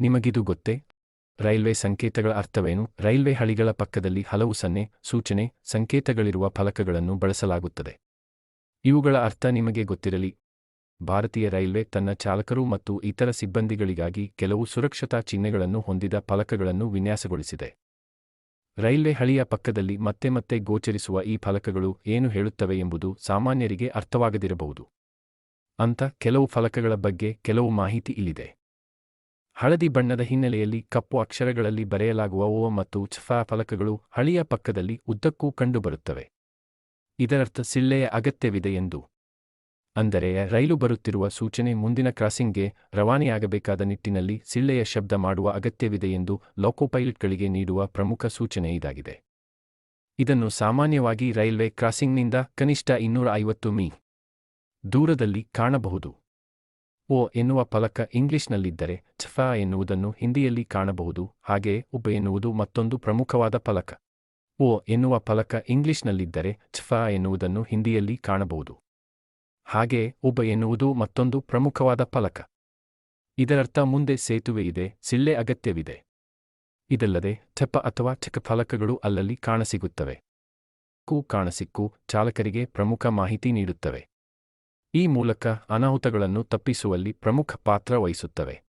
ನಿಮಗಿದು ಗೊತ್ತೇ? ರೈಲ್ವೆ ಸಂಕೇತಗಳ ಅರ್ಥವೇನು? ರೈಲ್ವೆ ಹಳಿಗಳ ಪಕ್ಕದಲ್ಲಿ ಹಲವು ಸನ್ನೆ, ಸೂಚನೆ, ಸಂಕೇತಗಳಿರುವ ಫಲಕಗಳನ್ನು ಬಳಸಲಾಗುತ್ತದೆ. ಇವುಗಳ ಅರ್ಥ ನಿಮಗೆ ಗೊತ್ತಿರಲಿ. ಭಾರತೀಯ ರೈಲ್ವೆ ತನ್ನ ಚಾಲಕರು ಮತ್ತು ಇತರ ಸಿಬ್ಬಂದಿಗಳಿಗಾಗಿ ಕೆಲವು ಸುರಕ್ಷತಾ ಚಿಹ್ನೆಗಳನ್ನು ಹೊಂದಿದ ಫಲಕಗಳನ್ನು ವಿನ್ಯಾಸಗೊಳಿಸಿದೆ. ರೈಲ್ವೆ ಹಳಿಯ ಪಕ್ಕದಲ್ಲಿ ಮತ್ತೆ ಮತ್ತೆ ಗೋಚರಿಸುವ ಈ ಫಲಕಗಳು ಏನು ಹೇಳುತ್ತವೆ ಎಂಬುದು ಸಾಮಾನ್ಯರಿಗೆ ಅರ್ಥವಾಗದಿರಬಹುದು. ಅಂತ ಕೆಲವು ಫಲಕಗಳ ಬಗ್ಗೆ ಕೆಲವು ಮಾಹಿತಿ ಇಲ್ಲಿದೆ. ಹಳದಿ ಬಣ್ಣದ ಹಿನ್ನೆಲೆಯಲ್ಲಿ ಕಪ್ಪು ಅಕ್ಷರಗಳಲ್ಲಿ ಬರೆಯಲಾಗುವ ಓ ಮತ್ತು ಛಫಾ ಫಲಕಗಳು ಹಳಿಯ ಪಕ್ಕದಲ್ಲಿ ಉದ್ದಕ್ಕೂ ಕಂಡುಬರುತ್ತವೆ. ಇದರರ್ಥ ಸಿಳ್ಳೆಯ ಅಗತ್ಯವಿದೆ ಎಂದು. ಅಂದರೆ ರೈಲು ಬರುತ್ತಿರುವ ಸೂಚನೆ ಮುಂದಿನ ಕ್ರಾಸಿಂಗ್ಗೆ ರವಾನೆಯಾಗಬೇಕಾದ ನಿಟ್ಟಿನಲ್ಲಿ ಸಿಳ್ಳೆಯ ಶಬ್ದ ಮಾಡುವ ಅಗತ್ಯವಿದೆ ಎಂದು ಲೋಕೋಪೈಲಟ್ಗಳಿಗೆ ನೀಡುವ ಪ್ರಮುಖ ಸೂಚನೆ ಇದಾಗಿದೆ. ಇದನ್ನು ಸಾಮಾನ್ಯವಾಗಿ ರೈಲ್ವೆ ಕ್ರಾಸಿಂಗ್ನಿಂದ ಕನಿಷ್ಠ ಇನ್ನೂರ ಐವತ್ತು ಮೀ. ದೂರದಲ್ಲಿ ಕಾಣಬಹುದು. ಓ ಎನ್ನುವ ಫಲಕ ಇಂಗ್ಲಿಷ್ನಲ್ಲಿದ್ದರೆ ಛಫ ಎನ್ನುವುದನ್ನು ಹಿಂದಿಯಲ್ಲಿ ಕಾಣಬಹುದು ಹಾಗೆಯೇ ಉಬ್ ಎನ್ನುವುದು ಮತ್ತೊಂದು ಪ್ರಮುಖವಾದ ಫಲಕ. ಓ ಎನ್ನುವ ಫಲಕ ಇಂಗ್ಲಿಷ್ನಲ್ಲಿದ್ದರೆ ಛಫ ಎನ್ನುವುದನ್ನು ಹಿಂದಿಯಲ್ಲಿ ಕಾಣಬಹುದು. ಹಾಗೆಯೇ ಉಬ ಎನ್ನುವುದು ಮತ್ತೊಂದು ಪ್ರಮುಖವಾದ ಫಲಕ. ಇದರರ್ಥ ಮುಂದೆ ಸೇತುವೆ ಇದೆ, ಸಿಳ್ಳೆ ಅಗತ್ಯವಿದೆ. ಇದಲ್ಲದೆ ಛಪ ಅಥವಾ ಚಕ ಫಲಕಗಳು ಅಲ್ಲಲ್ಲಿ ಕಾಣಸಿಗುತ್ತವೆ. ಕು ಕಾಣಸಿಕ್ಕು ಚಾಲಕರಿಗೆ ಪ್ರಮುಖ ಮಾಹಿತಿ ನೀಡುತ್ತವೆ. ಈ ಮೂಲಕ ಅನಾಹುತಗಳನ್ನು ತಪ್ಪಿಸುವಲ್ಲಿ ಪ್ರಮುಖ ಪಾತ್ರ ವಹಿಸುತ್ತವೆ.